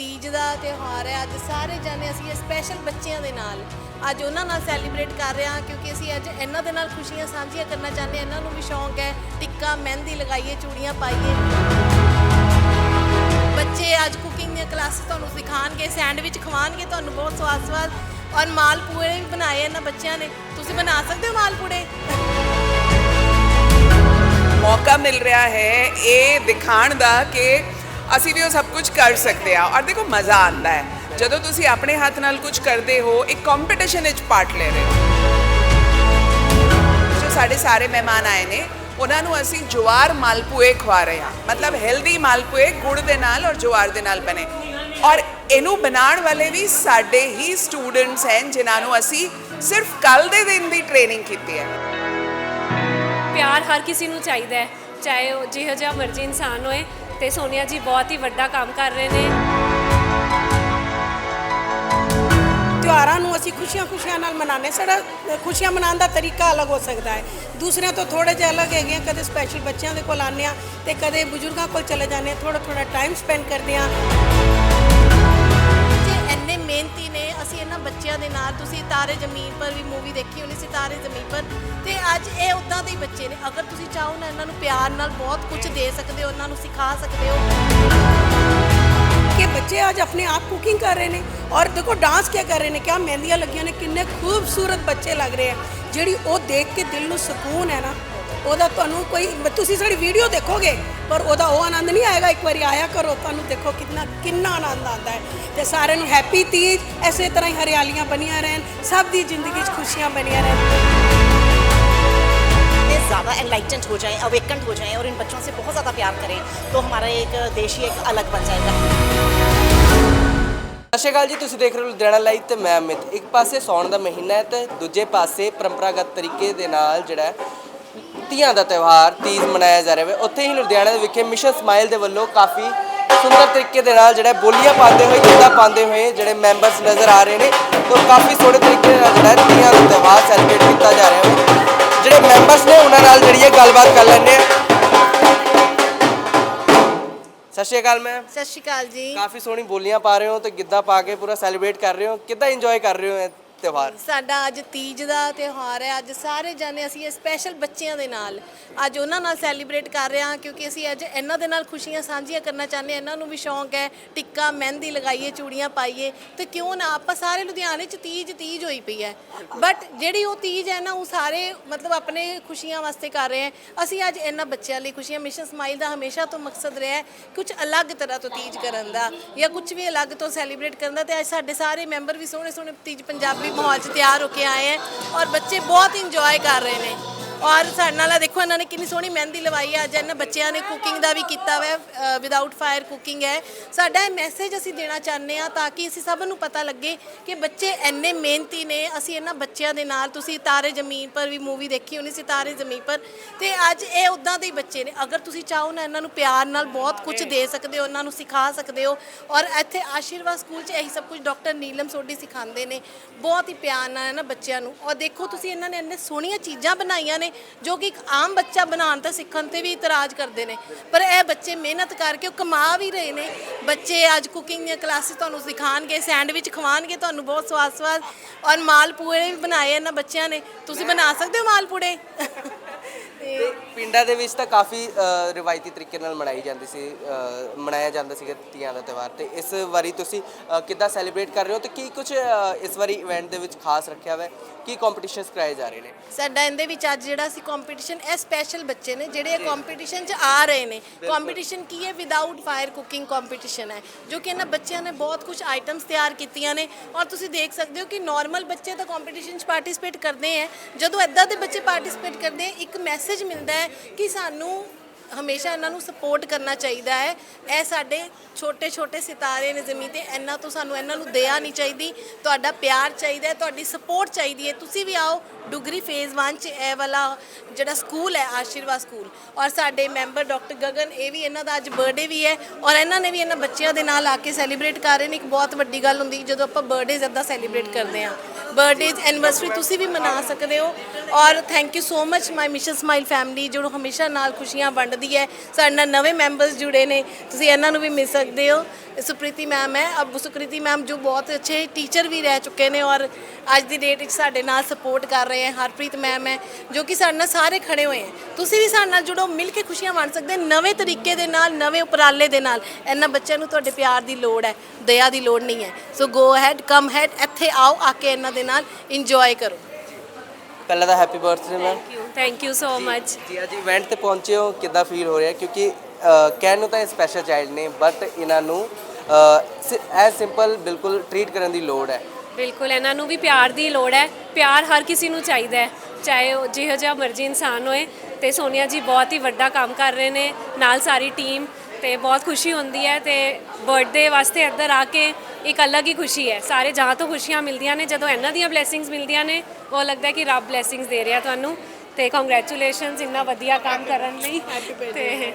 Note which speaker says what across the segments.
Speaker 1: ਤੀਜ ਦਾ ਤਿਉਹਾਰ ਹੈ। ਅੱਜ ਸਾਰੇ ਜਾਣੇ ਅਸੀਂ ਸਪੈਸ਼ਲ ਬੱਚਿਆਂ ਦੇ ਨਾਲ ਅੱਜ ਉਹਨਾਂ ਨਾਲ ਸੈਲੀਬ੍ਰੇਟ ਕਰ ਰਹੇ ਹਾਂ ਕਿਉਂਕਿ ਅਸੀਂ ਅੱਜ ਇਹਨਾਂ ਦੇ ਨਾਲ ਖੁਸ਼ੀਆਂ ਸਾਂਝੀਆਂ ਕਰਨਾ ਚਾਹੁੰਦੇ ਹਾਂ। ਇਹਨਾਂ ਨੂੰ ਵੀ ਸ਼ੌਂਕ ਹੈ। ਟਿੱਕਾ, ਮਹਿੰਦੀ ਲਗਾਈਏ, ਚੂੜੀਆਂ ਪਾਈਏ। ਬੱਚੇ ਅੱਜ ਕੁਕਿੰਗ ਦੀਆਂ ਕਲਾਸਿਸ ਤੁਹਾਨੂੰ ਸਿਖਾਣਗੇ ਸੈਂਡਵਿਚ ਖਵਾਣਗੇ ਤੁਹਾਨੂੰ ਬਹੁਤ ਸਵਾਦ ਸਵਾਦ। ਔਰ ਮਾਲਪੂੜੇ ਵੀ ਬਣਾਏ ਇਹਨਾਂ ਬੱਚਿਆਂ ਨੇ। ਤੁਸੀਂ ਬਣਾ ਸਕਦੇ ਹੋ ਮਾਲਪੂੜੇ?
Speaker 2: ਮੌਕਾ ਮਿਲ ਰਿਹਾ ਹੈ ਇਹ ਦਿਖਾਣ ਦਾ ਕਿ ਅਸੀਂ ਵੀ ਉਹ ਸਭ ਕੁਝ ਕਰ ਸਕਦੇ ਆ। ਔਰ ਦੇਖੋ, ਮਜ਼ਾ ਆਉਂਦਾ ਹੈ। ਜਦੋਂ ਤੁਸੀਂ ਆਪਣੇ ਹੱਥ ਨਾਲ ਕੁਝ ਕਰਦੇ ਹੋ, ਇੱਕ ਕੰਪੀਟੀਸ਼ਨ ਵਿੱਚ ਪਾਰਟ ਲੈ ਰਹੇ ਹੋ। ਜੋ ਸਾਡੇ ਸਾਰੇ ਮਹਿਮਾਨ ਆਏ ਨੇ, ਉਹਨਾਂ ਨੂੰ ਅਸੀਂ ਜਵਾਰ ਮਾਲਪੂਏ ਖਵਾ ਰਹੇ ਹਾਂ। ਮਤਲਬ ਹੈਲਦੀ ਮਾਲਪੂਏ ਗੁੜ ਦੇ ਨਾਲ ਔਰ ਜਵਾਰ ਦੇ ਨਾਲ ਬਣੇ। ਔਰ ਇਹਨੂੰ ਬਣਾਉਣ ਵਾਲੇ ਵੀ ਸਾਡੇ ਹੀ ਸਟੂਡੈਂਟਸ ਹਨ ਜਿਨ੍ਹਾਂ ਨੂੰ ਅਸੀਂ ਸਿਰਫ ਕੱਲ ਦੇ ਦਿਨ ਦੀ ਟ੍ਰੇਨਿੰਗ ਕੀਤੀ ਹੈ।
Speaker 3: ਪਿਆਰ ਹਰ ਕਿਸੇ ਨੂੰ ਚਾਹੀਦਾ ਹੈ। ਚਾਹੇ ਉਹ ਜਿਹੋ ਜਿਹਾ ਮਰਜ਼ੀ ਇਨਸਾਨ ਹੋਏ ਤੇ ਸੋਨੀਆ ਜੀ ਬਹੁਤ ਹੀ ਵੱਡਾ ਕੰਮ ਕਰ ਰਹੇ ਨੇ।
Speaker 4: ਤਿਉਹਾਰਾਂ ਨੂੰ ਅਸੀਂ ਖੁਸ਼ੀਆਂ-ਖੁਸ਼ੀਆਂ ਨਾਲ ਮਨਾਉਂਦੇ ਸਾਡਾ ਖੁਸ਼ੀਆਂ ਮਨਾਉਣ ਦਾ ਤਰੀਕਾ ਅਲੱਗ ਹੋ ਸਕਦਾ ਹੈ। ਦੂਸਰਿਆਂ ਤੋਂ ਥੋੜੇ ਜਿਹਾ ਅਲੱਗ ਹੈਗੇ ਆ ਕਦੇ ਸਪੈਸ਼ਲ ਬੱਚਿਆਂ ਦੇ ਕੋਲ ਆਉਂਦੇ ਆ ਤੇ ਕਦੇ ਬਜ਼ੁਰਗਾਂ ਕੋਲ ਚਲੇ ਜਾਂਦੇ ਆ ਥੋੜਾ ਥੋੜਾ ਟਾਈਮ ਸਪੈਂਡ ਕਰਦੇ ਆ
Speaker 1: ਬੱਚਿਆਂ ਦੇ ਨਾਲ ਤੁਸੀਂ ਤਾਰੇ ਜ਼ਮੀਨ ਪਰ ਵੀ ਮੂਵੀ ਦੇਖੀ ਹੋਣੀ ਸੀ, ਤਾਰੇ ਜ਼ਮੀਨ ਪਰ। ਤੇ ਅੱਜ ਇਹ ਉਦਾਂ ਦੇ ਹੀ ਬੱਚੇ ਨੇ। ਅਗਰ ਤੁਸੀਂ ਚਾਹੋ ਨਾ ਇਹਨਾਂ ਨੂੰ ਪਿਆਰ ਨਾਲ ਬਹੁਤ ਕੁਝ ਦੇ ਸਕਦੇ ਹੋ ਉਹਨਾਂ ਨੂੰ ਸਿਖਾ ਸਕਦੇ ਹੋ।
Speaker 4: ਕਿ ਬੱਚੇ ਅੱਜ ਆਪਣੇ ਆਪ ਕੁਕਿੰਗ ਕਰ ਰਹੇ ਨੇ ਔਰ ਦੇਖੋ ਡਾਂਸ ਕਿਆ ਕਰ ਰਹੇ ਨੇ, ਕਿਆ ਮਹਿੰਦੀਆਂ ਲੱਗੀਆਂ ਨੇ, ਕਿੰਨੇ ਖੂਬਸੂਰਤ ਬੱਚੇ ਲੱਗ ਰਹੇ ਆ। ਜਿਹੜੀ ਉਹ ਦੇਖ ਕੇ ਦਿਲ ਨੂੰ ਸਕੂਨ ਹੈ ਨਾ, ਉਹਦਾ ਤੁਹਾਨੂੰ ਕੋਈ, ਤੁਸੀਂ ਸਾਡੀ ਵੀਡੀਓ ਦੇਖੋਗੇ ਪਰ ਉਹਦਾ ਉਹ ਆਨੰਦ ਨਹੀਂ ਆਏਗਾ ਇੱਕ ਵਾਰੀ ਆਇਆ ਕਰੋ ਤੁਹਾਨੂੰ ਦੇਖੋ ਕਿੰਨਾ ਕਿੰਨਾ ਆਨੰਦ ਆਉਂਦਾ ਹੈ ਤੇ ਸਾਰਿਆਂ ਨੂੰ ਹੈਪੀ ਤੀਜ ਐਸੇ ਤਰ੍ਹਾਂ ਹੀ ਹਰਿਆਲੀਆਂ ਬਣੀਆਂ ਰਹਿਣ ਸਭ ਦੀ ਜ਼ਿੰਦਗੀ 'ਚ ਖੁਸ਼ੀਆਂ ਬਣੀਆਂ ਰਹਿਣ
Speaker 5: ये ज़्यादा एनलाइटेंड हो जाएं अवेकेंड हो जाएं और इन बच्चों से बहुत ज़्यादा प्यार करें तो हमारा एक देश ही एक अलग बन जाएगा
Speaker 6: ਸਤਿ ਸ਼੍ਰੀ ਅਕਾਲ ਜੀ ਤੁਸੀਂ ਦੇਖ ਰਹੇ ਹੋ ਲੁਧਿਆਣਾ ਲਾਈਵ ਤੇ ਮੈਂ ਅਮਿਤ ਇੱਕ ਪਾਸੇ ਸੌਣ ਦਾ ਮਹੀਨਾ ਹੈ ਤੇ ਦੂਜੇ ਪਾਸੇ ਪਰੰਪਰਾਗਤ ਤਰੀਕੇ ਦੇ ਨਾਲ ਜਿਹੜਾ ਹੈ ਤੀਆਂ ਦਾ ਤਿਉਹਾਰ ਤੀਜ ਮਨਾਇਆ ਜਾ ਰਿਹਾ ਹੈ ਉੱਥੇ ਹੀ ਲੁਧਿਆਣਾ ਦੇ ਵਿਖੇ ਮਿਸ਼ਨ ਸਮਾਈਲ ਦੇ ਵੱਲੋਂ ਕਾਫੀ ਸੁੰਦਰ ਤਰੀਕੇ ਦੇ ਨਾਲ ਜਿਹੜਾ ਬੋਲੀਆਂ ਪਾਉਂਦੇ ਹੋਏ ਗਿੱਧਾ ਪਾਉਂਦੇ ਹੋਏ ਜਿਹੜੇ ਮੈਂਬਰਸ ਨਜ਼ਰ ਆ ਰਹੇ ਨੇ। ਔਰ ਕਾਫੀ ਸੋਹਣੇ ਤਰੀਕੇ ਨਾਲ ਜਿਹੜਾ ਤੀਆਂ ਦਾ ਤਿਉਹਾਰ ਸੈਲੀਬ੍ਰੇਟ ਕੀਤਾ ਜਾ ਰਿਹਾ ਹੈ ਜਿਹੜੇ ਮੈਂਬਰਸ ਨੇ ਉਹਨਾਂ ਨਾਲ ਜਿਹੜੀ ਹੈ ਗੱਲਬਾਤ ਕਰ ਲੈਂਦੇ ਆ ਸਤਿ ਸ਼੍ਰੀ ਅਕਾਲ ਮੈਮ
Speaker 1: ਸਤਿ ਸ਼੍ਰੀ ਅਕਾਲ ਜੀ।
Speaker 6: ਕਾਫੀ ਸੋਹਣੀ ਬੋਲੀਆਂ ਪਾ ਰਹੇ ਹੋ ਤੇ ਗਿੱਧਾ ਪਾ ਕੇ ਪੂਰਾ ਸੈਲੀਬ੍ਰੇਟ ਕਰ ਰਹੇ ਹੋ। ਕਿੱਦਾਂ ਇੰਜੋਏ ਕਰ ਰਹੇ ਹੋ ਤਿਉਹਾਰ।
Speaker 1: ਸਾਡਾ ਅੱਜ ਤੀਜ ਦਾ ਤਿਉਹਾਰ ਹੈ। ਅੱਜ ਸਾਰੇ ਜਾਣੇ ਅਸੀਂ ਸਪੈਸ਼ਲ ਬੱਚਿਆਂ ਦੇ ਨਾਲ ਅੱਜ ਉਹਨਾਂ ਨਾਲ ਸੈਲੀਬ੍ਰੇਟ ਕਰ ਰਹੇ ਹਾਂ ਕਿਉਂਕਿ ਅਸੀਂ ਅੱਜ ਇਹਨਾਂ ਦੇ ਨਾਲ ਖੁਸ਼ੀਆਂ ਸਾਂਝੀਆਂ ਕਰਨਾ ਚਾਹੁੰਦੇ ਹਾਂ। ਇਹਨਾਂ ਨੂੰ ਵੀ ਸ਼ੌਂਕ ਹੈ। ਟਿੱਕਾ, ਮਹਿੰਦੀ ਲਗਾਈਏ, ਚੂੜੀਆਂ ਪਾਈਏ। ਤੇ ਕਿਉਂ ਨਾ ਆਪਾਂ ਸਾਰੇ ਲੁਧਿਆਣੇ 'ਚ ਤੀਜ ਤੀਜ ਹੋਈ ਪਈ ਹੈ। ਬਟ ਜਿਹੜੀ ਉਹ ਤੀਜ ਹੈ ਨਾ, ਉਹ ਸਾਰੇ ਮਤਲਬ ਆਪਣੇ ਖੁਸ਼ੀਆਂ ਵਾਸਤੇ ਕਰ ਰਹੇ ਹੈ। ਅਸੀਂ ਅੱਜ ਇਹਨਾਂ ਬੱਚਿਆਂ ਲਈ ਖੁਸ਼ੀਆਂ ਮਿਸ਼ਨ ਸਮਾਈਲ ਦਾ ਹਮੇਸ਼ਾ ਤੋਂ ਮਕਸਦ ਰਿਹਾ ਹੈ ਕੁਝ ਅਲੱਗ ਤਰ੍ਹਾਂ ਤੋਂ ਤੀਜ ਕਰਨ ਦਾ ਜਾਂ ਕੁਝ ਵੀ ਅਲੱਗ ਤੋਂ ਸੈਲੀਬ੍ਰੇਟ ਕਰਨ ਦਾ। ਤੇ ਅੱਜ ਸਾਡੇ ਸਾਰੇ ਮੈਂਬਰ ਵੀ ਸੋਹਣੇ ਸੋਹਣੇ ਤੀਜ ਪੰਜਾਬੀ ਮਾਹੌਲ 'ਚ ਤਿਆਰ ਹੋ ਕੇ ਆਏ ਹੈ ਔਰ ਬੱਚੇ ਬਹੁਤ ਇੰਜੋਏ ਕਰ ਰਹੇ ਨੇ। ਔਰ ਸਾਡੇ ਨਾਲ ਆਹ ਦੇਖੋ, ਇਹਨਾਂ ਨੇ ਕਿੰਨੀ ਸੋਹਣੀ ਮਹਿੰਦੀ ਲਵਾਈ ਹੈ ਅੱਜ ਇਹਨਾਂ ਬੱਚਿਆਂ ਨੇ ਕੁਕਿੰਗ ਦਾ ਵੀ ਕੀਤਾ ਹੋਇਆ ਵਿਦਆਊਟ ਫਾਇਰ ਕੁਕਿੰਗ ਹੈ। ਸਾਡਾ ਇਹ ਮੈਸੇਜ ਅਸੀਂ ਦੇਣਾ ਚਾਹੁੰਦੇ ਆ ਤਾਂ ਕਿ ਅਸੀਂ ਸਭ ਨੂੰ ਪਤਾ ਲੱਗੇ ਕਿ ਬੱਚੇ ਇੰਨੇ ਮਿਹਨਤੀ ਨੇ। ਅਸੀਂ ਇਹਨਾਂ ਬੱਚਿਆਂ ਦੇ ਨਾਲ, ਤੁਸੀਂ ਤਾਰੇ ਜ਼ਮੀਨ ਪਰ ਵੀ ਮੂਵੀ ਦੇਖੀ ਹੋਣੀ ਸੀ, ਤਾਰੇ ਜ਼ਮੀਨ ਪਰ। ਤੇ ਅੱਜ ਇਹ ਉਦਾਂ ਦੇ ਹੀ ਬੱਚੇ ਨੇ। ਅਗਰ ਤੁਸੀਂ ਚਾਹੋ ਨਾ ਇਹਨਾਂ ਨੂੰ ਪਿਆਰ ਨਾਲ ਬਹੁਤ ਕੁਝ ਦੇ ਸਕਦੇ ਹੋ ਇਹਨਾਂ ਨੂੰ ਸਿਖਾ ਸਕਦੇ ਹੋ। ਔਰ ਇੱਥੇ ਆਸ਼ੀਰਵਾਦ ਸਕੂਲ 'ਚ ਇਹੀ ਸਭ ਕੁਝ ਡਾਕਟਰ ਨੀਲਮ ਸੋਢੀ ਸਿਖਾਉਂਦੇ ਨੇ। ਬਹੁਤ ਹੀ ਪਿਆਰ ਨਾਲ ਇਹਨਾਂ ਬੱਚਿਆਂ ਨੂੰ। ਔਰ ਦੇਖੋ, ਤੁਸੀਂ ਇਹਨਾਂ ਨੇ ਇੰਨੇ ਸੋਹਣੀਆਂ ਚੀਜ਼ਾਂ ਬਣਾਈਆਂ ਨੇ। ਜੋ ਕਿ ਇੱਕ ਆਮ ਬੱਚਾ ਬਣਾਉਣ ਤੇ ਸਿੱਖਣ ਤੇ ਵੀ ਇਤਰਾਜ਼ ਕਰਦੇ ਨੇ। ਪਰ ਇਹ ਬੱਚੇ ਮਿਹਨਤ ਕਰਕੇ ਉਹ ਕਮਾ ਵੀ ਰਹੇ ਨੇ। ਬੱਚੇ ਅੱਜ ਕੁਕਿੰਗ ਦੀਆਂ ਕਲਾਸਿਸ ਤੁਹਾਨੂੰ ਸਿਖਾਣਗੇ ਸੈਂਡਵਿਚ ਖਵਾਣਗੇ ਤੁਹਾਨੂੰ ਬਹੁਤ ਸਵਾਦ ਸਵਾਦ ਔਰ ਮਾਲਪੂੜੇ ਵੀ ਬਣਾਏ ਇਹਨਾਂ ਬੱਚਿਆਂ ਨੇ। ਤੁਸੀਂ ਬਣਾ ਸਕਦੇ ਹੋ ਮਾਲਪੂੜੇ ਤੇ
Speaker 6: ਪਿੰਡਾਂ ਦੇ ਵਿੱਚ ਤਾਂ ਕਾਫੀ ਅ, ਰਿਵਾਇਤੀ ਤਰੀਕੇ ਨਾਲ ਮਨਾਈ ਜਾਂਦੀ ਸੀ ਅ, ਮਨਾਇਆ ਜਾਂਦਾ ਸੀਗਾ ਤੀਆਂ ਦਾ ਤਿਉਹਾਰ। ਤੇ ਇਸ ਵਾਰੀ ਤੁਸੀਂ ਅ, ਕਿੱਦਾਂ ਸੈਲੀਬ੍ਰੇਟ ਕਰ ਰਹੇ ਹੋ ਤੇ ਕੀ ਕੁਝ ਇਸ ਵਾਰੀ ਇਵੈਂਟ ਦੇ ਵਿੱਚ ਖਾਸ ਰੱਖਿਆ ਹੋਇਆ ਹੈ? ਕੀ ਕੰਪੀਟੀਸ਼ਨਸ ਕਰਾਏ ਜਾ ਰਹੇ ਨੇ?
Speaker 1: ਸਾਡਾ ਇਹਦੇ ਵਿੱਚ ਅੱਜ ਜਿਹੜਾ ਸੀ ਕੰਪੀਟੀਸ਼ਨ ਇਹ ਸਪੈਸ਼ਲ ਬੱਚੇ ਨੇ ਜਿਹੜੇ ਇਹ ਕੰਪੀਟੀਸ਼ਨ 'ਚ ਆ ਰਹੇ ਨੇ। ਕੰਪੀਟੀਸ਼ਨ ਕੀ ਹੈ? ਵਿਦਆਊਟ ਫਾਇਰ ਕੁਕਿੰਗ ਕੰਪੀਟੀਸ਼ਨ ਹੈ ਜੋ ਕਿ ਇਹਨਾਂ ਬੱਚਿਆਂ ਨੇ ਬਹੁਤ ਕੁਝ ਆਈਟਮਸ ਤਿਆਰ ਕੀਤੀਆਂ ਨੇ। ਔਰ ਤੁਸੀਂ ਦੇਖ ਸਕਦੇ ਹੋ ਕਿ ਨਾਰਮਲ ਬੱਚੇ ਤਾਂ ਕੰਪੀਟੀਸ਼ਨ 'ਚ ਪਾਰਟਿਸਿਪੇਟ ਕਰਦੇ ਹੈ। ਜਦੋਂ ਇਦਾਂ ਦੇ ਬੱਚੇ ਪਾਰਟਿਸਿਪੇਟ ਕਰਦੇ ਹੈ ਇੱਕ ਮੈਸੇਜ ਮਿਲਦਾ ਹੈ ਕਿ ਸਾਨੂੰ ਹਮੇਸ਼ਾ ਇਹਨਾਂ ਨੂੰ ਸਪੋਰਟ ਕਰਨਾ ਚਾਹੀਦਾ ਹੈ। ਇਹ ਸਾਡੇ ਛੋਟੇ ਛੋਟੇ ਸਿਤਾਰੇ ਨੇ ਜ਼ਮੀਨ ਤੇ, ਇਹਨਾਂ ਤੋਂ ਸਾਨੂੰ ਇਹਨਾਂ ਨੂੰ ਦਇਆ ਨਹੀਂ ਚਾਹੀਦੀ। ਤੁਹਾਡਾ ਪਿਆਰ ਚਾਹੀਦਾ ਹੈ, ਤੁਹਾਡੀ ਸਪੋਰਟ ਚਾਹੀਦੀ ਹੈ। ਤੁਸੀਂ ਵੀ ਆਓ, ਡੁਗਰੀ ਫੇਜ਼ 1 ਚ ਇਹ ਵਾਲਾ ਜਿਹੜਾ ਸਕੂਲ ਹੈ, ਆਸ਼ੀਰਵਾਦ ਸਕੂਲ ਔਰ ਸਾਡੇ ਮੈਂਬਰ ਡਾਕਟਰ ਗਗਨ, ਇਹ ਵੀ ਇਹਨਾਂ ਦਾ ਅੱਜ ਬਰਥਡੇ ਵੀ ਹੈ। ਔਰ ਇਹਨਾਂ ਨੇ ਵੀ ਇਹਨਾਂ ਬੱਚਿਆਂ ਦੇ ਨਾਲ ਆ ਕੇ ਸੈਲੀਬ੍ਰੇਟ ਕਰ ਰਹੇ ਨੇ। ਇੱਕ ਬਹੁਤ ਵੱਡੀ ਗੱਲ ਹੁੰਦੀ, ਜਦੋਂ ਆਪਾਂ ਬਰਥਡੇਜ਼ ਇਦਾਂ ਸੈਲੀਬ੍ਰੇਟ ਕਰਦੇ ਹਾਂ। ਬਰਥਡੇਜ਼ ਐਨੀਵਰਸਰੀ ਤੁਸੀਂ ਵੀ ਮਨਾ ਸਕਦੇ ਹੋ। ਔਰ thank you so much my mission smile family ਜੋ ਹਮੇਸ਼ਾ ਨਾਲ ਖੁਸ਼ੀਆਂ ਵੰਡਦੀ ਹੈ। ਸਾਡੇ ਨਾਲ ਨਵੇਂ ਮੈਂਬਰਸ ਜੁੜੇ ਨੇ। ਤੁਸੀਂ ਇਹਨਾਂ ਨੂੰ ਵੀ ਮਿਲ ਸਕਦੇ ਹੋ। ਸੁਪ੍ਰੀਤੀ ਮੈਮ ਹੈ। ਅਬ ਸੁਕ੍ਰਿਤੀ ਮੈਮ ਜੋ ਬਹੁਤ ਅੱਛੇ ਟੀਚਰ ਵੀ ਰਹਿ ਚੁੱਕੇ ਨੇ ਔਰ ਅੱਜ ਦੀ ਡੇਟ ਵਿੱਚ ਸਾਡੇ ਨਾਲ ਸਪੋਰਟ ਕਰ ਰਹੇ ਹੈ। ਹਰਪ੍ਰੀਤ ਮੈਮ ਹੈ ਜੋ ਕਿ ਸਾਡੇ ਨਾਲ ਸਾਰੇ ਖੜੇ ਹੋਏ ਹੈ। ਤੁਸੀਂ ਵੀ ਸਾਡੇ ਨਾਲ ਜੁੜੋ ਮਿਲ ਕੇ ਖੁਸ਼ੀਆਂ ਵੰਡ ਸਕਦੇ ਨਵੇਂ ਤਰੀਕੇ ਦੇ ਨਾਲ ਨਵੇਂ ਉਪਰਾਲੇ ਦੇ ਨਾਲ। ਇਹਨਾਂ ਬੱਚਿਆਂ ਨੂੰ ਤੁਹਾਡੇ ਪਿਆਰ ਦੀ ਲੋੜ ਹੈ ਦਇਆ ਦੀ ਲੋੜ ਨਹੀਂ ਹੈ। ਸੋ ਗੋ ਹੈਡ ਕਮ ਹੈਡ ਇੱਥੇ ਆਓ ਆ ਕੇ ਇਹਨਾਂ ਦੇ ਨਾਲ ਇੰਜੋਏ ਕਰੋ।
Speaker 6: ਪਹਿਲਾਂ ਤਾਂ happy
Speaker 3: birthday ma'am thank you so much
Speaker 6: ji ਅੱਜ ਇਵੈਂਟ ਤੇ ਪਹੁੰਚੇ ਹੋ ਕਿੱਦਾਂ ਫੀਲ ਹੋ ਰਿਹਾ? ਕਿਉਂਕਿ ਅ, ਕਹਿਣ ਨੂੰ ਤਾਂ ਇਹ ਸਪੈਸ਼ਲ ਚਾਈਲਡ ਨੇ ਬਟ ਇਹਨਾਂ ਨੂੰ ਐਜ਼ ਸਿੰਪਲ ਬਿਲਕੁਲ ਟ੍ਰੀਟ ਕਰਨ ਦੀ ਲੋੜ ਹੈ।
Speaker 3: ਬਿਲਕੁਲ ਇਹਨਾਂ ਨੂੰ ਵੀ ਪਿਆਰ ਦੀ ਲੋੜ ਹੈ। ਪਿਆਰ ਹਰ ਕਿਸੇ ਨੂੰ ਚਾਹੀਦਾ ਹੈ। ਚਾਹੇ ਉਹ ਜਿਹੋ ਜਿਹਾ ਮਰਜ਼ੀ ਇਨਸਾਨ ਹੋਏ ਤੇ ਸੋਨੀਆ ਜੀ ਬਹੁਤ ਹੀ ਵੱਡਾ ਕੰਮ ਕਰ ਰਹੇ ਨੇ ਨਾਲ ਸਾਰੀ ਟੀਮ ਤੇ ਬਹੁਤ ਖੁਸ਼ੀ ਹੁੰਦੀ ਹੈ ਤੇ ਬਰਥਡੇ ਵਾਸਤੇ ਇੱਧਰ ਆ ਕੇ ਇੱਕ ਅਲੱਗ ਹੀ ਖੁਸ਼ੀ ਹੈ। ਸਾਰੇ ਜਹਾਂ ਤੋਂ ਖੁਸ਼ੀਆਂ ਮਿਲਦੀਆਂ ਨੇ ਜਦੋਂ ਇਹਨਾਂ ਦੀਆਂ ਬਲੇਸਿੰਗਸ ਮਿਲਦੀਆਂ ਨੇ ਉਹ ਲੱਗਦਾ ਹੈ ਕਿ ਰੱਬ ਬਲੇਸਿੰਗਸ ਦੇ ਰਿਹਾ ਤੁਹਾਨੂੰ। ਤੇ ਕੰਗ੍ਰੈਚੁਲੇਸ਼ਨਸ ਇੰਨਾ ਵਧੀਆ ਕੰਮ ਕਰਨ ਲਈ। ਤੇ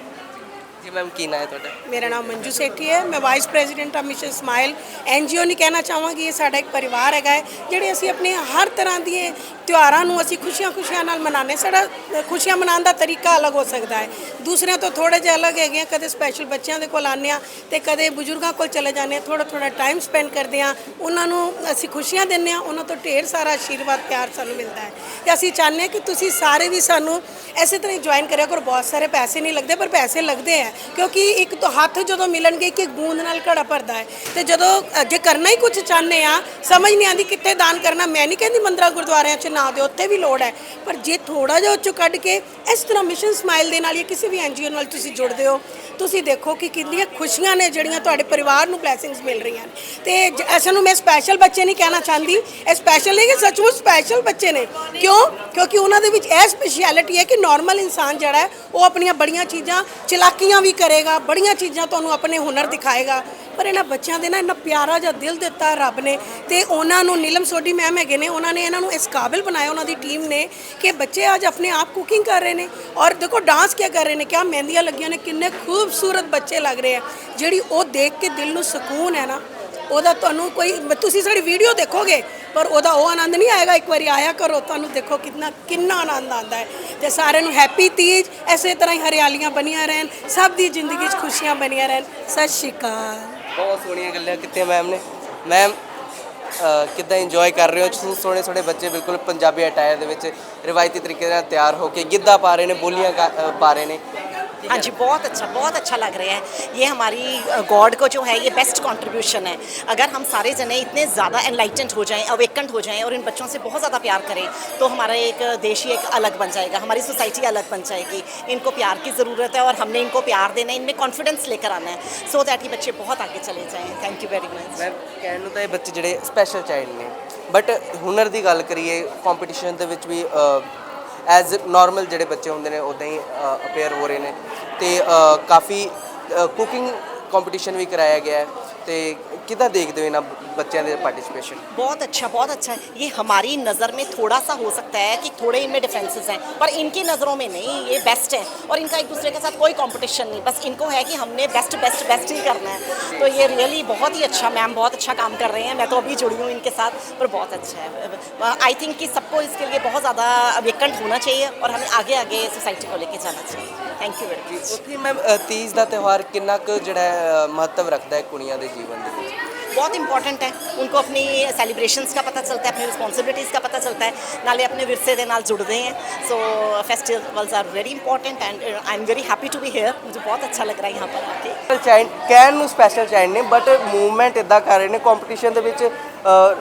Speaker 6: ਜੀ ਮੈਮ ਕੀ ਨਾਂ ਹੈ ਤੁਹਾਡਾ?
Speaker 4: ਮੇਰਾ ਨਾਮ ਮੰਜੂ ਸੇਠੀ ਹੈ। ਮੈਂ ਵਾਈਸ ਪ੍ਰੈਜ਼ੀਡੈਂਟ ਆ ਮਿਸ਼ਨ ਸਮਾਈਲ ਐਨਜੀਓ ਨਹੀਂ ਕਹਿਣਾ ਚਾਹਾਂਗੀ। ਇਹ ਸਾਡਾ ਇੱਕ ਪਰਿਵਾਰ ਹੈਗਾ ਹੈ ਜਿਹੜੇ ਅਸੀਂ ਆਪਣੇ ਹਰ ਤਰ੍ਹਾਂ ਦੀਆਂ ਤਿਉਹਾਰਾਂ ਨੂੰ ਅਸੀਂ ਖੁਸ਼ੀਆਂ-ਖੁਸ਼ੀਆਂ ਨਾਲ ਮਨਾਉਂਦੇ ਸਾਡਾ ਖੁਸ਼ੀਆਂ ਮਨਾਉਣ ਦਾ ਤਰੀਕਾ ਅਲੱਗ ਹੋ ਸਕਦਾ ਹੈ। ਦੂਸਰਿਆਂ ਤੋਂ ਥੋੜੇ ਜਿਹਾ ਅਲੱਗ ਹੈਗੇ ਆ ਕਦੇ ਸਪੈਸ਼ਲ ਬੱਚਿਆਂ ਦੇ ਕੋਲ ਆਉਂਦੇ ਆ ਤੇ ਕਦੇ ਬਜ਼ੁਰਗਾਂ ਕੋਲ ਚਲੇ ਜਾਂਦੇ ਆ ਥੋੜਾ ਥੋੜਾ ਟਾਈਮ ਸਪੈਂਡ ਕਰਦੇ ਆ ਉਹਨਾਂ ਨੂੰ ਅਸੀਂ ਖੁਸ਼ੀਆਂ ਦਿੰਦੇ ਆ ਉਹਨਾਂ ਤੋਂ ਢੇਰ ਸਾਰਾ ਆਸ਼ੀਰਵਾਦ, ਪਿਆਰ ਸਾਨੂੰ ਮਿਲਦਾ ਹੈ। ਤੇ ਅਸੀਂ ਚਾਹੁੰਦੇ ਹਾਂ ਕਿ ਤੁਸੀਂ ਸਾਰੇ ਵੀ ਸਾਨੂੰ ਐਸੇ ਤਰ੍ਹਾਂ ਜੁਆਇਨ ਕਰਿਆ ਕਰੋ ਬਹੁਤ ਸਾਰੇ ਪੈਸੇ ਨਹੀਂ ਲੱਗਦੇ, ਪਰ ਪੈਸੇ ਲੱਗਦੇ ਆ ਕਿਉਂਕਿ ਇੱਕ ਤੋਂ ਹੱਥ ਜਦੋਂ ਮਿਲਣਗੇ ਕਿ ਬੂੰਦ ਨਾਲ ਘੜਾ ਭਰਦਾ ਹੈ। ਤੇ ਜਦੋਂ ਜੇ ਕਰਨਾ ਹੀ ਕੁਝ ਚਾਹੁੰਦੇ ਆ ਸਮਝ ਨਹੀਂ ਆਉਂਦੀ ਕਿੱਥੇ ਦਾਨ ਕਰਨਾ। ਮੈਂ ਨਹੀਂ ਕਹਿੰਦੀ ਮੰਦਰਾਂ ਗੁਰਦੁਆਰਿਆਂ 'ਚ ਨਾ ਦਿਓ ਉੱਥੇ ਵੀ ਲੋੜ ਹੈ। ਪਰ ਜੇ ਥੋੜਾ ਜਿਹਾ ਉਹ 'ਚੋਂ ਕੱਢ ਕੇ ਇਸ ਤਰ੍ਹਾਂ ਮਿਸ਼ਨ ਸਮਾਈਲ ਦੇ ਨਾਲ ਜਾਂ ਕਿਸੇ ਵੀ ਐਨਜੀਓ ਨਾਲ ਤੁਸੀਂ ਜੁੜਦੇ ਹੋ ਤੁਸੀਂ ਦੇਖੋ ਕਿ ਕਿੰਨੀਆਂ ਖੁਸ਼ੀਆਂ ਨੇ ਜਿਹੜੀਆਂ ਤੁਹਾਡੇ ਪਰਿਵਾਰ ਨੂੰ ਬਲੇਸਿੰਗਸ ਮਿਲ ਰਹੀਆਂ ਨੇ। ਤੇ ਜ- ਐਸਾ ਨੂੰ ਮੈਂ ਸਪੈਸ਼ਲ ਬੱਚੇ ਨਹੀਂ ਕਹਿਣਾ ਚਾਹੁੰਦੀ। ਇਹ ਸਪੈਸ਼ਲ ਨਹੀਂ ਕਿ ਸੱਚਮੁੱਚ ਸਪੈਸ਼ਲ ਬੱਚੇ ਨੇ। ਕਿਉਂ? ਕਿਉਂਕਿ ਉਹਨਾਂ ਦੇ ਵਿੱਚ ਇਹ ਸਪੈਸ਼ਲਿਟੀ ਹੈ ਕਿ ਨਾਰਮਲ ਇਨਸਾਨ ਜਿਹੜਾ ਹੈ, ਉਹ ਆਪਣੀਆਂ ਬੜੀਆਂ ਚੀਜ਼ਾਂ, ਚਲਾਕੀਆਂ ਵੀ ਕਰੇਗਾ, ਬੜੀਆਂ ਚੀਜ਼ਾਂ ਤੁਹਾਨੂੰ ਆਪਣੇ ਹੁਨਰ ਦਿਖਾਏਗਾ। ਪਰ ਇਹਨਾਂ ਬੱਚਿਆਂ ਦੇ ਨਾ ਇੰਨਾ ਪਿਆਰਾ ਜਿਹਾ ਦਿਲ ਦਿੱਤਾ ਰੱਬ ਨੇ ਤੇ ਉਹਨਾਂ ਨੂੰ ਨੀਲਮ ਸੋਢੀ ਮੈਮ ਹੈਗੇ ਨੇ, ਉਹਨਾਂ ਨੇ ਇਹਨਾਂ ਨੂੰ ਇਸ ਕਾਬਿਲ ਬਣਾਇਆ, ਉਹਨਾਂ ਦੀ ਟੀਮ ਨੇ ਕਿ ਬੱਚੇ ਅੱਜ ਆਪਣੇ ਆਪ ਕੁਕਿੰਗ ਕਰ ਰਹੇ ਨੇ। ਔਰ ਦੇਖੋ ਡਾਂਸ ਕਿਆ ਕਰ ਰਹੇ ਨੇ, ਕਿਆ ਮਹਿੰਦੀਆਂ ਲੱਗੀਆਂ ਨੇ, ਕਿੰਨੇ ਖੂਬਸੂਰਤ ਬੱਚੇ ਲੱਗ ਰਹੇ ਆ। ਜਿਹੜੀ ਉਹ ਦੇਖ ਕੇ ਦਿਲ ਨੂੰ ਸਕੂਨ ਹੈ ਨਾ, ਉਹਦਾ ਤੁਹਾਨੂੰ ਕੋਈ ਤੁਸੀਂ ਸਾਡੀ ਵੀਡੀਓ ਦੇਖੋਗੇ, ਪਰ ਉਹਦਾ ਉਹ ਆਨੰਦ ਨਹੀਂ ਆਏਗਾ। ਇੱਕ ਵਾਰੀ ਆਇਆ ਕਰੋ, ਤੁਹਾਨੂੰ ਦੇਖੋ ਕਿੰਨਾ ਕਿੰਨਾ ਆਨੰਦ ਆਉਂਦਾ ਹੈ। ਤੇ ਸਾਰਿਆਂ ਨੂੰ ਹੈਪੀ ਤੀਜ, ਐਸੇ ਤਰ੍ਹਾਂ ਹੀ ਹਰਿਆਲੀਆਂ ਬਣੀਆਂ ਰਹਿਣ, ਸਭ ਦੀ ਜ਼ਿੰਦਗੀ 'ਚ ਖੁਸ਼ੀਆਂ ਬਣੀਆਂ ਰਹਿਣ। ਸਤਿ ਸ਼੍ਰੀ ਅਕਾਲ।
Speaker 6: ਬਹੁਤ ਸੋਹਣੀਆਂ ਗੱਲਾਂ ਕੀਤੀਆਂ ਮੈਮ ਨੇ। ਮੈਮ ਕਿੱਦਾਂ ਇੰਜੋਏ ਕਰ ਰਹੇ ਹੋ? ਤੁਸੀਂ ਸੋਹਣੇ ਸੋਹਣੇ ਬੱਚੇ ਬਿਲਕੁਲ ਪੰਜਾਬੀ ਅਟਾਇਰ ਦੇ ਵਿੱਚ ਰਿਵਾਇਤੀ ਤਰੀਕੇ ਨਾਲ ਤਿਆਰ ਹੋ ਕੇ ਗਿੱਧਾ ਪਾ ਰਹੇ ਨੇ, ਬੋਲੀਆਂ ਪਾ ਰਹੇ ਨੇ।
Speaker 5: हाँ जी बहुत अच्छा बहुत अच्छा लग रहा है ये हमारी गॉड को जो है ये बेस्ट कंट्रीब्यूशन है अगर हम सारे जने इतने ज़्यादा एनलाइटेंड हो जाएं अवेकेंड हो जाएं और इन बच्चों से बहुत ज़्यादा प्यार करें तो हमारा एक देश ही एक अलग बन जाएगा हमारी सोसाइटी अलग बन जाएगी इनको प्यार की ज़रूरत है और हमने इनको प्यार देना है इनमें कॉन्फिडेंस लेकर आना है सो दैट ये बच्चे बहुत आगे चले जाएँ thank you very much
Speaker 6: ma'am ਕਹਿਣ ਨੂੰ ਤਾਂ ਇਹ ਬੱਚੇ ਜਿਹੜੇ ਸਪੈਸ਼ਲ ਚਾਈਲਡ ਨੇ ਬਟ ਹੁਨਰ ਦੀ ਗੱਲ ਕਰੀਏ ਕੰਪੀਟੀਸ਼ਨ ਦੇ ਵਿੱਚ ਵੀ ਐਜ਼ ਨਾਰਮਲ ਜਿਹੜੇ ਬੱਚੇ ਹੁੰਦੇ ਨੇ ਉਦਾਂ ਹੀ ਅਪੇਅਰ ਹੋ ਰਹੇ ਨੇ। ਤੇ ਕਾਫੀ ਕੁਕਿੰਗ ਕੰਪੀਟੀਸ਼ਨ ਵੀ ਕਰਾਇਆ ਗਿਆ ਹੈ। ਤੇ ਕਿੱਦਾਂ ਦੇਖਦੇ ਹੋ ਇਹਨਾਂ ਬੱਚਿਆਂ ਦੇ ਪਾਰਟਿਸਿਪੇਸ਼ਨ
Speaker 5: बहुत अच्छा बहुत अच्छा है ये हमारी नज़र में थोड़ा सा हो सकता है कि थोड़े इनमें डिफरेंसेस हैं पर इनकी नज़रों में नहीं ये बेस्ट है और इनका एक दूसरे के साथ कोई कंपटीशन नहीं बस इनको है कि हमने बेस्ट बेस्ट बेस्ट ही करना है तो ये रियली बहुत ही अच्छा मैम बहुत अच्छा काम कर रहे हैं मैं तो अभी जुड़ी हूँ इनके साथ पर बहुत अच्छा है आई थिंक कि सबको इसके लिए बहुत ज़्यादा अवेकेंट होना चाहिए और हमें आगे आगे सोसाइटी को लेके जाना चाहिए थैंक यू वेरी मच
Speaker 6: ਉੱਥੇ ਮੈਮ ਤੀਜ ਦਾ ਤਿਉਹਾਰ ਕਿੰਨਾ ਕੁ ਜਿਹੜਾ ਹੈ, ਅ, ਮਹੱਤਵ ਰੱਖਦਾ ਹੈ ਕੁੜੀਆਂ ਦੇ ਜੀਵਨ ਦੇ ਵਿੱਚ
Speaker 5: बहुत इंपॉर्टेंट है उनको अपनी सेलिब्रेशंस का पता चलता है अपनी रिस्पॉन्सिबिलिटीज़ का पता चलता है नाले अपने विरसे के नाल जुड़ते हैं so festivals are very important and I am very happy to be here मुझे बहुत अच्छा लग रहा है यहाँ पर आके
Speaker 6: ਚਾਈਲਡ ਕਹਿਣ ਨੂੰ ਸਪੈਸ਼ਲ ਚਾਈਲਡ ਨੇ ਬਟ ਮੂਵਮੈਂਟ ਇਦਾਂ ਕਰ ਰਹੇ ਨੇ ਕੰਪੀਟੀਸ਼ਨ ਦੇ ਵਿੱਚ ਅ,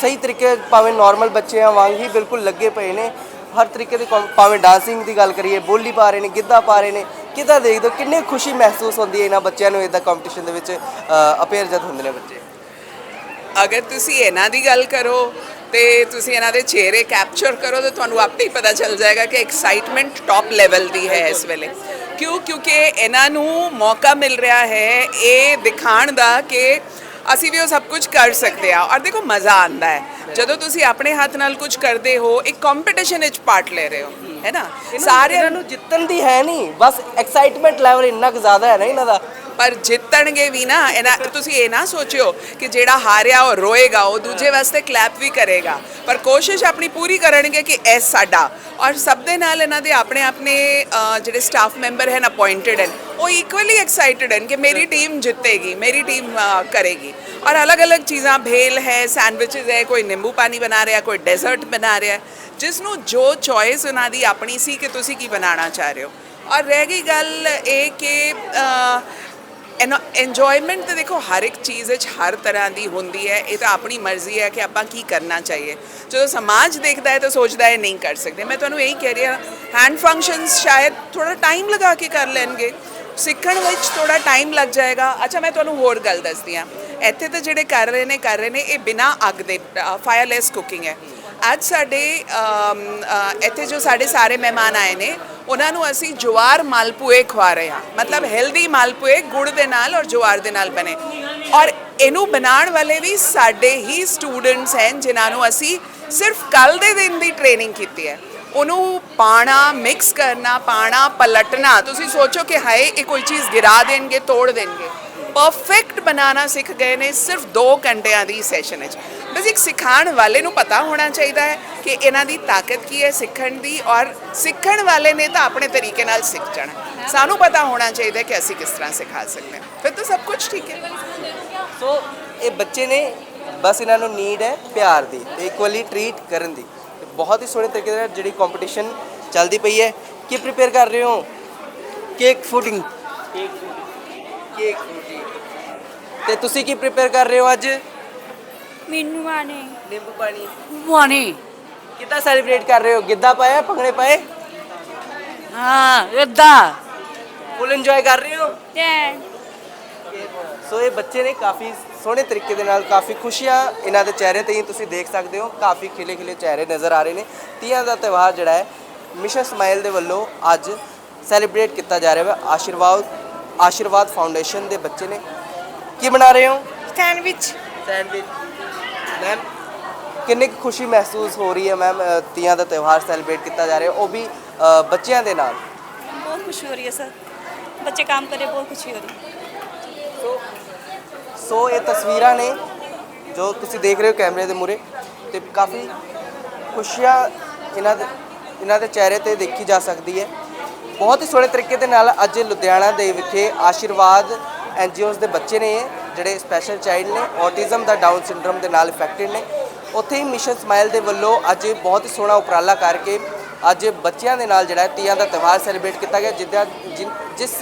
Speaker 6: ਸਹੀ ਤਰੀਕੇ ਭਾਵੇਂ ਨਾਰਮਲ ਬੱਚਿਆਂ ਵਾਂਗ ਹੀ ਬਿਲਕੁਲ ਲੱਗੇ ਪਏ ਨੇ ਹਰ ਤਰੀਕੇ ਦੇ ਕੰਮ- ਭਾਵੇਂ ਡਾਂਸਿੰਗ ਦੀ ਗੱਲ ਕਰੀਏ ਬੋਲੀ ਪਾ ਰਹੇ ਨੇ ਗਿੱਧਾ ਪਾ ਰਹੇ ਨੇ ਕਿੱਦਾਂ ਦੇਖਦੇ ਹੋ? ਕਿੰਨੀ ਖੁਸ਼ੀ ਮਹਿਸੂਸ ਹੁੰਦੀ ਹੈ ਇਹਨਾਂ ਬੱਚਿਆਂ ਨੂੰ ਇਦਾਂ ਕੰਪੀਟੀਸ਼ਨ ਦੇ ਵਿੱਚ ਅਪੇਅਰ ਜਦ ਹੁੰਦੇ ਨੇ ਬੱਚੇ?
Speaker 2: ਅਗਰ ਤੁਸੀਂ ਇਹਨਾਂ ਦੀ ਗੱਲ ਕਰੋ ਤੇ ਤੁਸੀਂ ਇਹਨਾਂ ਦੇ ਚਿਹਰੇ ਕੈਪਚਰ ਕਰੋ ਤਾਂ ਤੁਹਾਨੂੰ ਆਪੇ ਹੀ ਪਤਾ ਚੱਲ ਜਾਏਗਾ ਕਿ ਐਕਸਾਈਟਮੈਂਟ ਟਾਪ ਲੈਵਲ ਦੀ ਹੈ ਇਸ ਵੇਲੇ। ਕਿਉਂ? ਕਿਉਂਕਿ ਇਹਨਾਂ ਨੂੰ ਮੌਕਾ ਮਿਲ ਰਿਹਾ ਹੈ ਇਹ ਦਿਖਾਣ ਦਾ ਕਿ ਅਸੀਂ ਵੀ ਉਹ ਸਭ ਕੁਝ ਕਰ ਸਕਦੇ ਆ। ਔਰ ਦੇਖੋ ਮਜ਼ਾ ਆਂਦਾ ਹੈ। ਜਦੋਂ ਤੁਸੀਂ ਆਪਣੇ ਹੱਥ ਨਾਲ ਕੁਝ ਕਰਦੇ ਹੋ ਇੱਕ ਕੰਪੀਟੀਸ਼ਨ ਵਿੱਚ ਪਾਰਟ ਲੈ ਰਹੇ ਹੋ ਹੈ ਨਾ?
Speaker 6: ਸਾਰੇ ਇਹਨਾਂ ਨੂੰ ਜਿੱਤਣ ਦੀ ਹੈ ਨਹੀਂ। ਬਸ ਐਕਸਾਈਟਮੈਂਟ ਲੈਵਲ ਇੰਨਾ ਕੁ ਜ਼ਿਆਦਾ ਹੈ ਨਾ ਇਹਨਾਂ ਦਾ।
Speaker 2: ਪਰ ਜਿੱਤਣਗੇ ਵੀ ਨਾ ਇਹਨਾਂ ਤੁਸੀਂ ਇਹ ਨਾ ਸੋਚਿਓ ਕਿ ਜਿਹੜਾ ਹਾਰਿਆ ਉਹ ਰੋਏਗਾ ਉਹ ਦੂਜੇ ਵਾਸਤੇ ਕਲੈਪ ਵੀ ਕਰੇਗਾ। ਪਰ ਕੋਸ਼ਿਸ਼ ਆਪਣੀ ਪੂਰੀ ਕਰਨਗੇ ਕਿ ਇਹ ਸਾਡਾ। ਔਰ ਸਭ ਦੇ ਨਾਲ ਇਹਨਾਂ ਦੇ ਆਪਣੇ ਆਪਣੇ ਜਿਹੜੇ ਸਟਾਫ ਮੈਂਬਰ ਹਨ ਅਪਾਇੰਟਡ ਹਨ। ਉਹ ਇਕੁਅਲੀ ਐਕਸਾਈਟਡ ਹਨ ਕਿ ਮੇਰੀ ਟੀਮ ਜਿੱਤੇਗੀ ਮੇਰੀ ਟੀਮ ਕਰੇਗੀ ਔਰ ਅਲੱਗ-ਅਲੱਗ ਚੀਜ਼ਾਂ ਭੇਲ ਹੈ ਸੈਂਡਵਿਚਸ ਹੈ ਕੋਈ ਨਿੰਬੂ ਪਾਣੀ ਬਣਾ ਰਿਹਾ ਕੋਈ ਡੈਜ਼ਰਟ ਬਣਾ ਰਿਹਾ ਜਿਸ ਨੂੰ ਜੋ ਚੋਇਸ ਉਹਨਾਂ ਦੀ ਆਪਣੀ ਸੀ ਕਿ ਤੁਸੀਂ ਕੀ ਬਣਾਉਣਾ ਚਾਹ ਰਹੇ ਹੋ ਔਰ ਰਹਿ ਗਈ ਗੱਲ ਇਹ ਕਿ ਇੰਜੋਇਮੈਂਟ ਤੇ ਦੇਖੋ ਹਰ ਇੱਕ ਚੀਜ਼ ਵਿੱਚ ਹਰ ਤਰ੍ਹਾਂ ਦੀ ਹੁੰਦੀ ਹੈ ਇਹ ਤਾਂ ਆਪਣੀ ਮਰਜ਼ੀ ਹੈ ਕਿ ਆਪਾਂ ਕੀ ਕਰਨਾ ਚਾਹੀਏ ਜਦੋਂ ਸਮਾਜ ਦੇਖਦਾ ਹੈ ਤਾਂ ਸੋਚਦਾ ਹੈ ਨਹੀਂ ਕਰ ਸਕਦੇ ਮੈਂ ਤੁਹਾਨੂੰ ਇਹੀ ਕਹਿ ਰਹੀ ਹੈਂਡ ਫੰਕਸ਼ਨਸ ਸ਼ਾਇਦ ਥੋੜਾ ਟਾਈਮ ਲਗਾ ਕੇ ਕਰ ਲੈਣਗੇ ਸਿੱਖਣ ਵਿੱਚ ਥੋੜਾ ਟਾਈਮ ਲੱਗ ਜਾਏਗਾ। ਅੱਛਾ, ਮੈਂ ਤੁਹਾਨੂੰ ਹੋਰ ਗੱਲ ਦੱਸਦੀ ਹਾਂ। ਇੱਥੇ ਤਾਂ ਜਿਹੜੇ ਕਰ ਰਹੇ ਨੇ, ਕਰ ਰਹੇ ਨੇ, ਇਹ ਬਿਨਾ ਅੱਗ ਦੇ ਫਾਇਰਲੈਸ ਕੁਕਿੰਗ ਹੈ। ਅੱਜ ਸਾਡੇ ਇੱਥੇ ਜੋ ਸਾਡੇ ਸਾਰੇ ਮਹਿਮਾਨ ਆਏ ਨੇ, ਉਹਨਾਂ ਨੂੰ ਅਸੀਂ ਜਵਾਰ ਮਾਲਪੂਏ ਖਵਾ ਰਹੇ ਹਾਂ। ਮਤਲਬ ਹੈਲਦੀ ਮਾਲਪੂਏ ਗੁੜ ਦੇ ਨਾਲ ਔਰ ਜਵਾਰ ਦੇ ਨਾਲ ਬਣੇ। ਔਰ ਇਹਨੂੰ ਬਣਾਉਣ ਵਾਲੇ ਵੀ ਸਾਡੇ ਹੀ ਸਟੂਡੈਂਟਸ ਹਨ, ਜਿਨ੍ਹਾਂ ਨੂੰ ਅਸੀਂ ਸਿਰਫ ਕੱਲ ਦੇ ਦਿਨ ਦੀ ਟ੍ਰੇਨਿੰਗ ਕੀਤੀ ਹੈ। ਉਹਨੂੰ ਪਾਣਾ ਮਿਕਸ ਕਰਨਾ, ਪਾਣਾ, ਪਲਟਣਾ, ਤੁਸੀਂ ਸੋਚੋ ਕਿ ਹਾਏ, ਇਹ ਕੋਈ ਚੀਜ਼ ਗਿਰਾ ਦੇਣਗੇ, ਤੋੜ ਦੇਣਗੇ। ਪਰਫੈਕਟ ਬਣਾਉਣਾ ਸਿੱਖ ਗਏ ਨੇ ਸਿਰਫ 2 ਘੰਟਿਆਂ ਦੀ ਸੈਸ਼ਨ ਵਿੱਚ। ਬਸ ਇੱਕ ਸਿਖਾਉਣ ਵਾਲੇ ਨੂੰ ਪਤਾ ਹੋਣਾ ਚਾਹੀਦਾ ਹੈ ਕਿ ਇਹਨਾਂ ਦੀ ਤਾਕਤ ਕੀ ਹੈ ਸਿੱਖਣ ਦੀ ਔਰ ਸਿੱਖਣ ਵਾਲੇ ਨੇ ਤਾਂ ਆਪਣੇ ਤਰੀਕੇ ਨਾਲ ਸਿੱਖ ਜਾਣਾ। ਸਾਨੂੰ ਪਤਾ ਹੋਣਾ ਚਾਹੀਦਾ ਕਿ ਅਸੀਂ ਕਿਸ ਤਰ੍ਹਾਂ ਸਿਖਾ ਸਕਦੇ ਹਾਂ। ਫਿਰ ਤਾਂ ਸਭ ਕੁਝ ਠੀਕ ਹੈ।
Speaker 6: ਸੋ ਇਹ ਬੱਚੇ ਨੇ ਬਸ ਇਹਨਾਂ ਨੂੰ ਨੀਡ ਹੈ ਪਿਆਰ ਦੀ ਤੇ ਇਕੁਅਲੀ ਟਰੀਟ ਕਰਨ ਦੀ। ਬਹੁਤ ਹੀ ਸੋਹਣੇ ਤਰੀਕੇ ਨਾਲ ਜਿਹੜੀ ਕੰਪੀਟੀਸ਼ਨ ਚੱਲਦੀ ਪਈ ਹੈ। ਕੀ ਪ੍ਰਿਪੇਅਰ ਕਰ ਰਹੇ ਹੋ?
Speaker 7: ਕੇਕ ਫੂਡਿੰਗ
Speaker 6: ਕੇਕ ਤੇ ਤੁਸੀਂ ਕੀ ਪ੍ਰਿਪੇਅਰ ਕਰ ਰਹੇ ਹੋ ਅੱਜ?
Speaker 8: ਮੈਨੂੰ ਆਣੇ
Speaker 6: ਨਿੰਬੂ ਪਾਣੀ।
Speaker 7: ਵਾਣੀ
Speaker 6: ਕਿੱਦਾਂ ਸੈਲੀਬ੍ਰੇਟ ਕਰ ਰਹੇ ਹੋ? ਗਿੱਧਾ ਪਾਇਆ ਭੰਗੜੇ ਪਾਏ?
Speaker 7: ਹਾਂ ਇਦਾਂ
Speaker 6: ਫੁੱਲ ਇੰਜੋਏ ਕਰ ਰਹੇ ਹੋ?
Speaker 8: ਡੈਡ
Speaker 6: ਸੋ ਇਹ ਬੱਚੇ ਨੇ ਕਾਫੀ ਸੋਹਣੇ ਤਰੀਕੇ ਦੇ ਨਾਲ ਕਾਫੀ ਖੁਸ਼ੀਆਂ ਇਹਨਾਂ ਦੇ ਚਿਹਰੇ ਤੇ ਹੀ ਤੁਸੀਂ ਦੇਖ ਸਕਦੇ ਹੋ। ਕਾਫੀ ਖਿਲੇ ਖਿਲੇ ਚਿਹਰੇ ਨਜ਼ਰ ਆ ਰਹੇ ਨੇ। ਤੀਆਂ ਦਾ ਤਿਉਹਾਰ ਜਿਹੜਾ ਹੈ ਮਿਸ਼ਨ ਸਮਾਈਲ ਦੇ ਵੱਲੋਂ ਅੱਜ ਸੈਲੀਬ੍ਰੇਟ ਕੀਤਾ ਜਾ ਰਿਹਾ ਹੈ ਆਸ਼ੀਰਵਾਦ ਆਸ਼ੀਰਵਾਦ ਫਾਊਂਡੇਸ਼ਨ ਦੇ ਬੱਚੇ ਨੇ। ਕੀ ਬਣਾ ਰਹੇ ਹੋ?
Speaker 8: ਸੈਂਡਵਿਚ।
Speaker 6: ਸੈਂਡਵਿਚ। ਮੈਮ ਕਿੰਨੀ ਕੁ ਖੁਸ਼ੀ ਮਹਿਸੂਸ ਹੋ ਰਹੀ ਹੈ ਮੈਮ ਤੀਆਂ ਦਾ ਤਿਉਹਾਰ ਸੈਲੀਬ੍ਰੇਟ ਕੀਤਾ ਜਾ ਰਿਹਾ ਉਹ ਵੀ ਅ, ਬੱਚਿਆਂ ਦੇ ਨਾਲ।
Speaker 8: ਬਹੁਤ ਖੁਸ਼ੀ ਹੋ ਰਹੀ ਹੈ ਸਰ। ਬੱਚੇ ਕੰਮ ਕਰ ਬਹੁਤ ਖੁਸ਼ੀ ਹੋ ਰਹੀ ਹੈ।
Speaker 6: ਸੋ ਇਹ ਤਸਵੀਰਾਂ ਨੇ ਜੋ ਤੁਸੀਂ ਦੇਖ ਰਹੇ ਹੋ ਕੈਮਰੇ ਦੇ ਮੂਰੇ ਤੇ ਕਾਫੀ ਖੁਸ਼ੀਆਂ ਇਹਨਾਂ ਦੇ ਇਹਨਾਂ ਦੇ ਚਿਹਰੇ ਤੇ ਦੇਖੀ ਜਾ ਸਕਦੀ ਹੈ। ਬਹੁਤ ਹੀ ਸੋਹਣੇ ਤਰੀਕੇ ਦੇ ਨਾਲ ਅੱਜ ਲੁਧਿਆਣਾ ਦੇ ਵਿਖੇ ਆਸ਼ੀਰਵਾਦ ਐਨਜੀਓਜ਼ ਦੇ ਬੱਚੇ ਨੇ ਜਿਹੜੇ ਸਪੈਸ਼ਲ ਚਾਈਲਡ ਨੇ ਔਟਿਜ਼ਮ ਦਾ ਡਾਊਨ ਸਿੰਡਰੋਮ ਦੇ ਨਾਲ ਇਫੈਕਟਡ ਨੇ। ਉੱਥੇ ਹੀ ਮਿਸ਼ਨ ਸਮਾਈਲ ਦੇ ਵੱਲੋਂ ਅੱਜ ਬਹੁਤ ਹੀ ਸੋਹਣਾ ਉਪਰਾਲਾ ਕਰਕੇ ਅੱਜ ਬੱਚਿਆਂ ਦੇ ਨਾਲ ਜਿਹੜਾ ਤੀਆਂ ਦਾ ਤਿਉਹਾਰ ਸੈਲੀਬ੍ਰੇਟ ਕੀਤਾ ਗਿਆ, ਜਿੱਦਾਂ ਜਿਨ- ਜਿਸ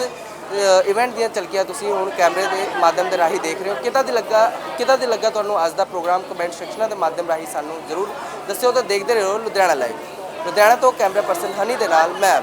Speaker 6: ਇਵੈਂਟ ਦੀਆਂ ਝਲਕੀਆਂ ਤੁਸੀਂ ਹੁਣ ਕੈਮਰੇ ਦੇ ਮਾਧਿਅਮ ਦੇ ਰਾਹੀਂ ਦੇਖ ਰਹੇ ਹੋ। ਕਿੱਦਾਂ ਦੀ ਲੱਗਾ ਕਿੱਦਾਂ ਦੀ ਲੱਗਾ ਤੁਹਾਨੂੰ ਅੱਜ ਦਾ ਪ੍ਰੋਗਰਾਮ ਕਮੈਂਟ ਸੈਕਸ਼ਨਾਂ ਦੇ ਮਾਧਿਅਮ ਰਾਹੀਂ ਸਾਨੂੰ ਜ਼ਰੂਰ ਦੱਸਿਓ ਤਾਂ ਦੇਖਦੇ ਰਹੋ ਲੁਧਿਆਣਾ ਲਾਈਵ ਲੁਧਿਆਣਾ ਤੋਂ ਕੈਮਰਾ ਪਰਸਨ ਹਨੀ ਦੇ ਨਾਲ ਮੈਂ